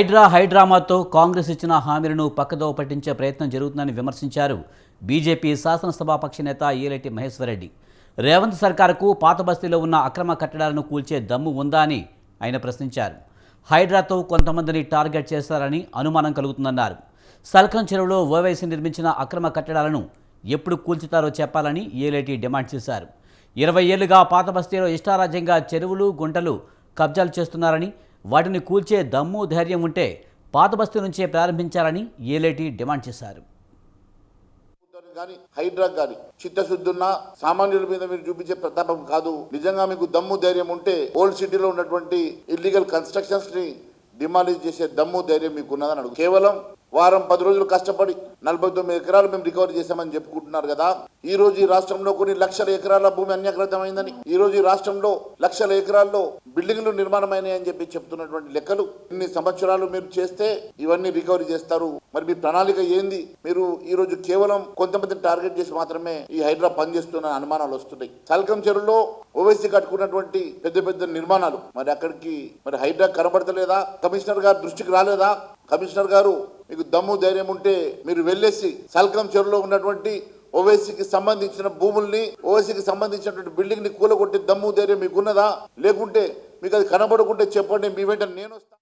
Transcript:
హైడ్రా హైడ్రామాతో కాంగ్రెస్ ఇచ్చిన హామీలను పక్కదో పట్టించే ప్రయత్నం జరుగుతుందని విమర్శించారు బీజేపీ శాసనసభాపక్ష నేత ఈలెట్టి మహేశ్వరరెడ్డి. రేవంత్ సర్కారుకు పాత బస్తీలో ఉన్న అక్రమ కట్టడాలను కూల్చే దమ్ము ఉందా అని ఆయన ప్రశ్నించారు. హైడ్రాతో కొంతమందిని టార్గెట్ చేస్తారని అనుమానం కలుగుతుందన్నారు. సల్కం చెరువులో ఓవైసీ నిర్మించిన అక్రమ కట్టడాలను ఎప్పుడు కూల్చుతారో చెప్పాలని ఏలేటి డిమాండ్ చేశారు. ఇరవై ఏళ్ళుగా పాత బస్తీలో ఇష్టారాజ్యంగా చెరువులు గుంటలు కబ్జాలు చేస్తున్నారని వాటిని కూల్చే దమ్ము ధైర్యం ఉంటే పాత బస్తీ నుంచే ప్రారంభించాలని ఏలేటి డిమాండ్ చేశారు. కానీ హైడ్రా కానీ చిత్తశుద్ధి ఉన్న సామాన్యుల మీద మీరు చూపించే ప్రతాపం కాదు. నిజంగా మీకు దమ్ము ధైర్యం ఉంటే ఓల్డ్ సిటీలో ఉన్నటువంటి ఇల్లీగల్ కన్స్ట్రక్షన్స్ని డిమాలిష్ చేసే దమ్ము ధైర్యం మీకు ఉన్నదని అడుగు. కేవలం వారం పది రోజులు కష్టపడి నలభై తొమ్మిది ఎకరాలు మేము రికవరీ చేశామని చెప్పుకుంటున్నారు కదా. ఈ రోజు ఈ రాష్ట్రంలో కొన్ని లక్షల ఎకరాల భూమి అన్యగ్రతమైందని ఈ రోజు ఈ రాష్ట్రంలో లక్షల ఎకరాల్లో బిల్డింగ్లు నిర్మాణమైనాయని చెప్పి చెప్తున్నటువంటి లెక్కలు ఇన్ని సంవత్సరాలు మీరు చేస్తే ఇవన్నీ రికవరీ చేస్తారు. మరి మీ ప్రణాళిక ఏంది? మీరు ఈ రోజు కేవలం కొంతమందిని టార్గెట్ చేసి మాత్రమే ఈ హైడ్రా పనిచేస్తున్న అనుమానాలు వస్తున్నాయి. సల్కం చెరువులో ఓవైసీ కట్టుకున్నటువంటి పెద్ద పెద్ద నిర్మాణాలు మరి అక్కడికి మరి హైడ్రా కనబడతలేదా? కమిషనర్ గారు దృష్టికి రాలేదా? కమిషనర్ గారు మీకు దమ్ము ధైర్యం ఉంటే మీరు వెళ్ళేసి సల్కం చెరువులో ఉన్నటువంటి ఓవైసీకి సంబంధించిన భూముల్ని ఓవైసీకి సంబంధించినటువంటి బిల్డింగ్ని కూలగొట్టి దమ్ము ధైర్యం మీకు ఉన్నదా లేకుంటే మీకు అది కనబడకుంటే చెప్పండి మీ వెంట నేను వస్తాను